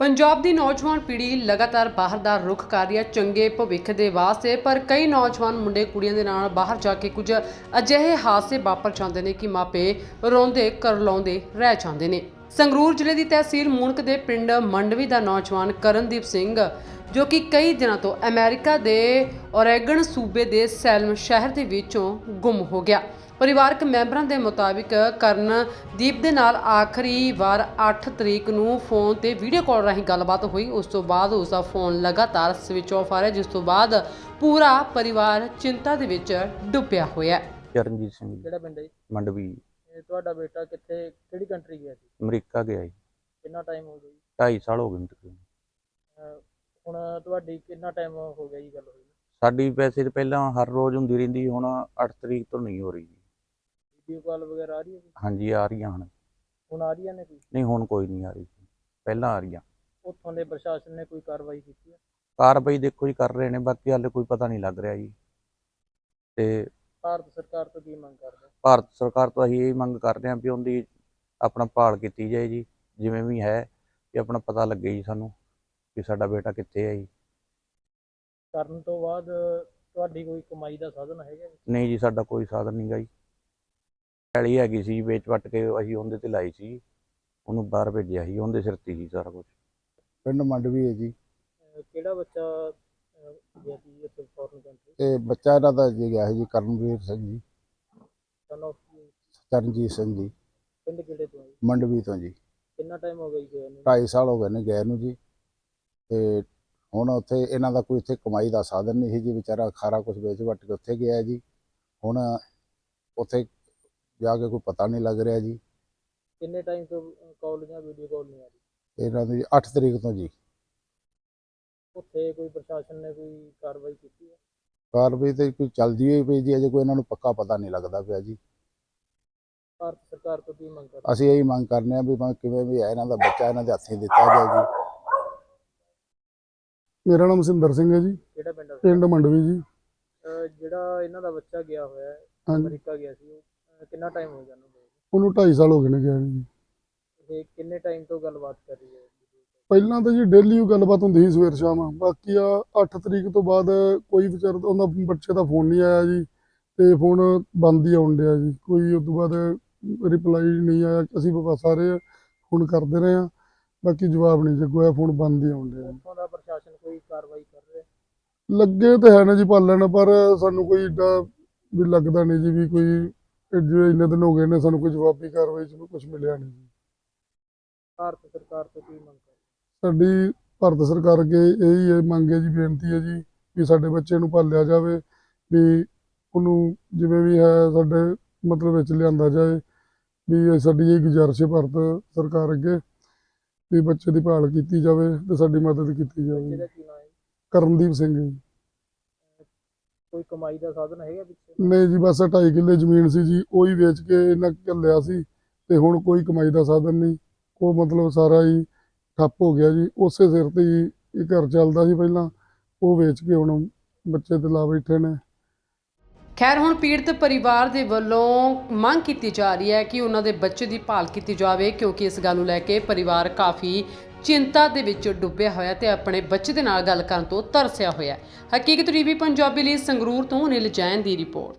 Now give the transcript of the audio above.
ਪੰਜਾਬ ਦੀ ਨੌਜਵਾਨ ਪੀੜ੍ਹੀ ਲਗਾਤਾਰ ਬਾਹਰ ਦਾ ਰੁਖ ਕਰ ਰਹੀ ਹੈ, ਚੰਗੇ ਭਵਿੱਖ ਦੇ ਵਾਸਤੇ, ਪਰ ਕਈ ਨੌਜਵਾਨ ਮੁੰਡੇ ਕੁੜੀਆਂ ਦੇ ਨਾਲ ਬਾਹਰ ਜਾ ਕੇ ਕੁਝ ਅਜਿਹੇ ਹਾਦਸੇ ਵਾਪਰ ਜਾਂਦੇ ਨੇ ਕਿ ਮਾਪੇ ਰੋਂਦੇ ਕਰਲਾਉਂਦੇ ਰਹਿ ਜਾਂਦੇ ਨੇ। ਸੰਗਰੂਰ ਜ਼ਿਲ੍ਹੇ ਦੀ ਤਹਿਸੀਲ ਮੂਣਕ ਦੇ ਪਿੰਡ ਮੰਡਵੀ ਦਾ ਨੌਜਵਾਨ ਕਰਨਦੀਪ ਸਿੰਘ ਜੋ ਕਿ ਕਈ ਦਿਨਾਂ ਤੋਂ ਅਮਰੀਕਾ ਦੇ ਓਰੇਗਨ ਸੂਬੇ ਦੇ ਸੈਲਮ ਸ਼ਹਿਰ ਦੇ ਵਿੱਚੋਂ ਗੁੰਮ ਹੋ ਗਿਆ। ਪਰਿਵਾਰਕ ਮੈਂਬਰਾਂ ਦੇ ਮੁਤਾਬਿਕ ਕਰਨਦੀਪ ਦੇ ਨਾਲ ਆਖਰੀ ਵਾਰ 8 ਤਰੀਕ ਨੂੰ ਫੋਨ ਤੇ ਵੀਡੀਓ ਕਾਲ ਰਾਹੀਂ ਗੱਲਬਾਤ ਹੋਈ। ਉਸ ਤੋਂ ਬਾਅਦ ਉਸ ਦਾ ਫੋਨ ਲਗਾਤਾਰ ਸਵਿਚ ਆਫ ਆ ਰਿਹਾ ਜਿਸ ਤੋਂ ਬਾਅਦ ਪੂਰਾ ਪਰਿਵਾਰ ਚਿੰਤਾ ਦੇ ਵਿੱਚ ਡੁੱਬਿਆ ਹੋਇਆ। ਹੈ ਚਰਨਜੀਤ ਸਿੰਘ ਕਿਹੜਾ ਪਿੰਡ ਹੈ ਜੀ? ਮੰਡਵੀ। ਇਹ ਤੁਹਾਡਾ ਬੇਟਾ ਕਿੱਥੇ ਕਿਹੜੀ ਕੰਟਰੀ ਗਿਆ ਸੀ? ਅਮਰੀਕਾ ਗਿਆ ਜੀ। ਕਿੰਨਾ ਟਾਈਮ ਹੋ ਗਿਆ ਜੀ? 2.5 ਸਾਲ ਹੋ ਗਏ ਨੇ ਤਕਰੀਬਨ। ਅਹ ਹੁਣ ਤੁਹਾਡੀ ਕਿੰਨਾ ਟਾਈਮ ਹੋ ਗਿਆ ਜੀ ਗੱਲ ਹੋਈ? ਸਾਡੀ ਵੈਸੇ ਤਾਂ ਪਹਿਲਾਂ ਹਰ ਰੋਜ਼ ਹੁੰਦੀ ਰਹਿੰਦੀ ਹੁਣ 8 ਤਰੀਕ ਤੋਂ ਨਹੀਂ ਹੋ ਰਹੀ ਜੀ। ਵੀਡੀਓ ਕਾਲ ਵਗੈਰਾ ਆ ਰਹੀ ਹੈ ਜੀ? ਹਾਂਜੀ ਆ ਰਹੀਆਂ ਹਨ ਹੁਣ ਆ ਰਹੀਆਂ ਨੇ ਕੋਈ? ਨਹੀਂ ਹੁਣ ਕੋਈ ਨਹੀਂ ਆ ਰਹੀ ਪਹਿਲਾਂ ਆ ਰਹੀਆਂ। ਉੱਥੋਂ ਦੇ ਪ੍ਰਸ਼ਾਸਨ ਨੇ ਕੋਈ ਕਾਰਵਾਈ ਕੀਤੀ ਹੈ? ਕਾਰਵਾਈ ਦੇਖੋ ਜੀ ਕਰ ਰਹੇ ਨੇ ਬਾਕੀ ਹਾਲੇ ਕੋਈ ਪਤਾ ਨਹੀਂ ਲੱਗ ਰਿਹਾ ਜੀ। ਤੇ ਭਾਰਤ ਸਰਕਾਰ ਤੋਂ ਕੀ ਮੰਗ ਕਰਦੇ? ਭਾਰਤ ਸਰਕਾਰ ਤੋਂ ਅਸੀਂ ਇਹ ਮੰਗ ਕਰਦੇ ਹਾਂ ਵੀ ਉਹਦੀ ਆਪਣਾ ਭਾਲ ਕੀਤੀ ਜਾਏ ਜੀ ਜਿਵੇਂ ਵੀ ਹੈ ਕਿ ਆਪਣਾ ਪਤਾ ਲੱਗੇ ਜੀ ਸਾਨੂੰ ਕਿ ਸਾਡਾ ਬੇਟਾ ਕਿੱਥੇ ਹੈ ਜੀ। ਕਰਨ ਤੋਂ ਬਾਅਦ ਤੁਹਾਡੀ ਕੋਈ ਕਮਾਈ ਦਾ ਸਾਧਨ ਹੈਗਾ ਜੀ? ਨਹੀਂ ਜੀ ਸਾਡਾ ਕੋਈ ਸਾਧਨ ਨਹੀਂ ਗਾ ਜੀ। ਪੈਲੀ ਹੈਗੀ ਸੀ ਵੇਚ ਵੱਟ ਕੇ ਅਸੀਂ ਉਹਦੇ ਤੇ ਲਾਈ ਸੀ। ਉਹਨੂੰ ਬਾਹਰ ਭੇਜਿਆ ਸੀ ਉਹਦੇ ਸਿਰ ਤੇ ਹੀ ਸਾਰਾ ਕੁਝ ਪਿੰਡ ਮੰਡਵੀ ਹੈ ਜੀ। ਅਹ ਕਿਹੜਾ ਬੱਚਾ ਗਿਆ ਸੀ ਇੱਥੇ ਫੋਰਨ ਕੰਟਰੀ ਤੇ ਬੱਚਾ ਇਹਨਾਂ ਦਾ ਜੀ ਗਿਆ ਹੈ ਜੀ ਕਰਨਵੀਰ ਸਿੰਘ ਜੀ। Son of Charanjit Singh ji. ਪਿੰਡ ਕਿਹੜੇ ਤੋਂ ਜੀ? ਮੰਡਵੀ ਤੋਂ ਜੀ। ਕਿੰਨਾ ਟਾਈਮ ਹੋ ਗਿਆ ਜੀ ਗਏ ਨੂੰ? 2.5 ਸਾਲ ਹੋ ਗਏ ਨੇ ਗਏ ਨੂੰ ਜੀ। ਤੇ ਹੁਣ ਉੱਥੇ ਇਹਨਾਂ ਦਾ ਕੋਈ ਇੱਥੇ ਕਮਾਈ ਦਾ ਸਾਧਨ ਨਹੀਂ ਸੀ ਜੀ ਵਿਚਾਰਾ ਖਾਰਾ ਕੁਝ ਵੇਚ ਵੱਟ ਕੇ ਉੱਥੇ ਗਿਆ ਜੀ। ਹੁਣ ਉੱਥੇ ਜਾ ਕੇ ਕੋਈ ਪਤਾ ਨਹੀਂ ਲੱਗ ਰਿਹਾ ਜੀ। ਕਿੰਨੇ ਟਾਈਮ ਤੋਂ ਕਾਲ ਜਾਂ ਵੀਡੀਓ ਕਾਲ ਨਹੀਂ ਆ ਰਹੀ? ਇਹਨਾਂ ਦੀ 8 ਤਰੀਕ ਤੋਂ ਜੀ। ਉੱਥੇ ਕੋਈ ਪ੍ਰਸ਼ਾਸਨ ਨੇ ਕੋਈ ਕਾਰਵਾਈ ਕੀਤੀ ਹੈ? ਕਾਰਵਾਈ ਤੇ ਕੋਈ ਚੱਲਦੀ ਹੋਈ ਪਈ ਜੀ ਅਜੇ ਕੋਈ ਇਹਨਾਂ ਨੂੰ ਪੱਕਾ ਪਤਾ ਨਹੀਂ ਲੱਗਦਾ ਪਿਆ ਜੀ। ਭਾਰਤ ਸਰਕਾਰ ਤੋਂ ਕੀ ਮੰਗ ਕਰਦੇ ਅਸੀਂ ਇਹੀ ਮੰਗ ਕਰਨੇ ਆ ਵੀ ਭਾਵੇਂ ਕਿਵੇਂ ਵੀ ਹੈ ਇਹਨਾਂ ਦਾ ਬੱਚਾ ਇਹਨਾਂ ਦੇ ਹੱਥੀਂ ਦਿੱਤਾ ਜਾਏ ਜੀ। ਮੇਰਾ ਨਾਮ ਸਿੰਦਰ ਸਿੰਘ ਹੈ ਜੀ। ਕਿਹੜਾ ਪਿੰਡ ਹੈ? ਪਿੰਡ ਮੰਡਵੀ ਜੀ। ਅਹ ਜਿਹੜਾ ਇਹਨਾਂ ਦਾ ਬੱਚਾ ਗਿਆ ਹੋਇਆ ਹੈ ਹਾਂਜੀ। ਅਮਰੀਕਾ ਗਿਆ ਸੀ ਉਹ ਅਹ ਕਿੰਨਾ ਟਾਈਮ ਹੋ ਗਿਆ ਉਹਨੂੰ ਗਏ ਨੂੰ? ਉਹਨੂੰ 2.5 ਸਾਲ ਹੋ ਗਏ ਨੇ ਗਿਆ ਨੂੰ ਜੀ। ਇਹ ਕਿੰਨੇ ਟਾਈਮ ਤੋਂ ਗੱਲਬਾਤ ਕਰ ਰਹੀ ਹੈ? ਪਹਿਲਾਂ ਤਾਂ ਜੀ ਡੇਲੀ ਉਹ ਗੱਲਬਾਤ ਹੁੰਦੀ ਸੀ ਸਵੇਰ ਸ਼ਾਮ। ਬਾਕੀ ਆ 8 ਤਰੀਕ ਤੋਂ ਬਾਅਦ ਕੋਈ ਵਿਚਾਰ ਉਹਦਾ ਬੱਚੇ ਦਾ ਫੋਨ ਨਹੀਂ ਆਇਆ ਜੀ ਤੇ ਫੋਨ ਬੰਦ ਹੀ ਆਉਣ ਡਿਆ ਜੀ। ਕੋਈ ਉਸ ਤੋਂ ਬਾਅਦ ਰਿਪਲਾਈ ਨਹੀਂ ਆਇਆ। ਅਸੀਂ ਬਸ ਸਾਰੇ ਫੋਨ ਕਰਦੇ ਰਹੇ ਆ ਬਾਕੀ ਜਵਾਬ ਨਹੀਂ ਜਗੋਇਆ ਫੋਨ ਬੰਦ ਹੀ ਆਉਣ ਡਿਆ ਜੀ। ਉੱਥੋਂ ਦਾ ਪ੍ਰਸ਼ਾਸਨ ਕੋਈ ਕਾਰਵਾਈ ਕਰ ਰਿਹਾ? ਹੈ? ਲੱਗੇ ਤੇ ਹੈ ਨਾ ਜੀ ਪਾਲਣ ਪਰ ਸਾਨੂੰ ਕੋਈ ਏਡਾ ਵੀ ਲੱਗਦਾ ਨਹੀਂ ਜੀ ਵੀ ਕੋਈ ਜਿਹੜੇ ਇੰਨੇ ਦਿਨ ਹੋ ਗਏ ਨੇ ਸਾਨੂੰ ਕੋਈ ਜਵਾਬੀ ਕਾਰਵਾਈ ਚ ਕੁਝ ਮਿਲਿਆ ਨਹੀਂ ਜੀ। ਭਾਰਤ ਸਰਕਾਰ ਤੋਂ ਕੀ ਮੰਗ ਸਾਡੀ ਭਾਰਤ ਸਰਕਾਰ ਅੱਗੇ ਇਹੀ ਹੈ ਮੰਗ ਹੈ ਜੀ ਬੇਨਤੀ ਹੈ ਜੀ ਵੀ ਸਾਡੇ ਬੱਚੇ ਨੂੰ ਪਾਲਿਆ ਜਾਵੇ ਵੀ ਉਹਨੂੰ ਜਿਵੇਂ ਵੀ ਹੈ ਸਾਡੇ ਮਤਲਬ ਵਿੱਚ ਲਿਆਂਦਾ ਜਾਏ ਵੀ ਇਹ ਸਾਡੀ ਇਹ ਗੁਜ਼ਾਰਿਸ਼ ਹੈ ਭਾਰਤ ਸਰਕਾਰ ਅੱਗੇ ਵੀ ਬੱਚੇ ਦੀ ਭਾਲ ਕੀਤੀ ਜਾਵੇ ਤੇ ਸਾਡੀ ਮਦਦ ਕੀਤੀ ਜਾਵੇ। ਕਰਨਦੀਪ ਸਿੰਘ ਜੀ। ਕੋਈ ਕਮਾਈ ਦਾ ਸਾਧਨ ਹੈਗਾ ਪਿੱਛੇ? ਨਹੀਂ ਜੀ ਬਸ 2.5 ਕਿੱਲੇ ਜ਼ਮੀਨ ਸੀ ਜੀ ਉਹ ਹੀ ਵੇਚ ਕੇ ਇਹਨਾਂ ਘੱਲਿਆ ਸੀ ਤੇ ਹੁਣ ਕੋਈ ਕਮਾਈ ਦਾ ਸਾਧਨ ਨਹੀਂ ਉਹ ਮਤਲਬ ਸਾਰਾ ਹੀ ਠੱਪ ਹੋ ਗਿਆ ਜੀ। ਉਸੇ ਸਿਰ ਤੇ ਹੀ ਇਹ ਘਰ ਚੱਲਦਾ ਸੀ ਪਹਿਲਾਂ। ਉਹ ਵੇਚ ਕੇ ਹੁਣ ਬੱਚੇ ਤੇ ਲਾ ਬੈਠੇ ਨੇ। ਖੈਰ, ਹੁਣ ਪੀੜਤ ਪਰਿਵਾਰ ਦੇ ਵੱਲੋਂ ਮੰਗ ਕੀਤੀ ਜਾ ਰਹੀ ਹੈ ਕਿ ਉਹਨਾਂ ਦੇ ਬੱਚੇ ਦੀ ਭਾਲ ਕੀਤੀ ਜਾਵੇ, ਕਿਉਂਕਿ ਇਸ ਗੱਲ ਨੂੰ ਲੈ ਕੇ ਪਰਿਵਾਰ ਕਾਫੀ ਚਿੰਤਾ ਦੇ ਵਿੱਚ ਡੁੱਬਿਆ ਹੋਇਆ ਤੇ ਆਪਣੇ ਬੱਚੇ ਦੇ ਨਾਲ ਗੱਲ ਕਰਨ ਤੋਂ ਤਰਸਿਆ ਹੋਇਆ ਹੈ। ਹਕੀਕਤ ਟੀਵੀ ਪੰਜਾਬੀ ਲਈ ਸੰਗਰੂਰ ਤੋਂ ਅਨਿਲ ਜੈਨ ਦੀ ਰਿਪੋਰਟ।